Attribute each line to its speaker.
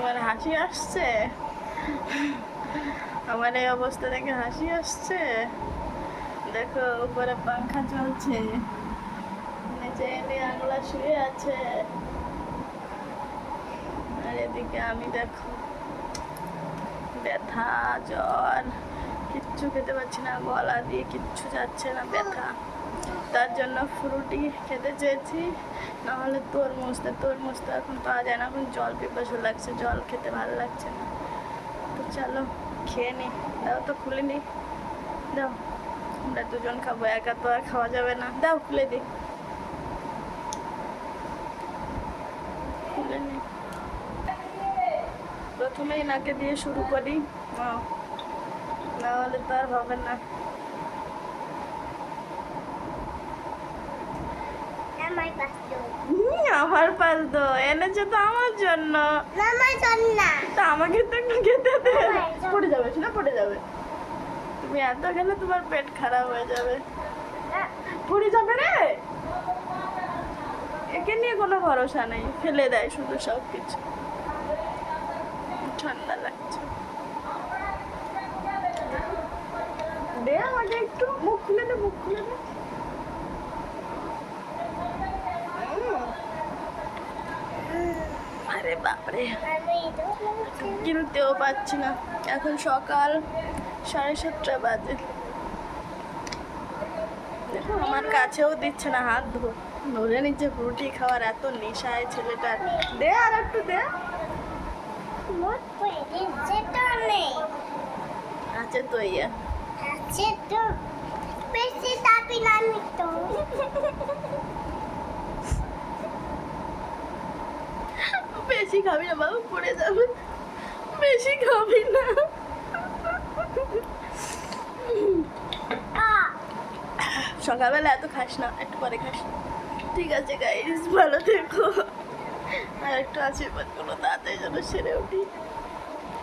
Speaker 1: তোমার হাসি আসছে? আমার এই অবস্থা দেখে হাসি আসছে? দেখো, উপরে পাখা চলছে। নিচে এনে আংলা শুয়ে আছে। আর এদিকে আমি দেখো, ব্যথা, জ্বর। কিচ্ছু খেতে পারছি না, গলা দিয়ে কিচ্ছু যাচ্ছে না, ব্যথা। তার জন্য ফ্রুটি খেতে চেয়েছি, নাহলে তরমুজ, তা তরমুজ তো এখন পাওয়া যায় না, এখন জল পিপাসা লাগছে, জল খেতে ভালো লাগছে না। তো চলো, খেয়ে নি। দাও তো খুলে নি। দাও, আমরা দুজন খাব, একা তো আর খাওয়া যাবে না। দাও খুলে দি। খুলে প্রথমেই নাকে দিয়ে শুরু করি। না হলে তো আর হবে না।
Speaker 2: আমার
Speaker 1: পাল তো এনেছে তো আমার জন্য। তা আমাকে তো একটু খেতে দে। পড়ে যাবে শোনা পড়ে যাবে। তুমি এত খেলে তোমার পেট খারাপ হয়ে যাবে। পড়ে যাবে রে। একে নিয়ে কোনো ভরসা নেই। ফেলে দেয় শুধু সব কিছু ঠান্ডা লাগছে দে আমাকে একটু মুখ খুলে দে মুখ খুলে দে। আরে বাপরে। কিনতেও পাচ্ছি না। এখন সকাল সাড়ে সাতটা বাজে। দেখো আমার কাছেও দিচ্ছে না হাত ধো ধরে নিচ্ছে রুটি খাওয়ার এত নেশায় ছেলেটার দে আর একটু দে। আছে তো ইয়ে।
Speaker 2: বেশি তাপি না আমি তো
Speaker 1: বেশি খাবি না বাবু পড়ে যাবে। বেশি খাবি না। সকালবেলা এত খাস না একটু পরে খাস। ঠিক আছে গাইস ভালো থেকো। আর একটু আশীর্বাদ করো তাড়াতাড়ি যেন সেরে উঠি।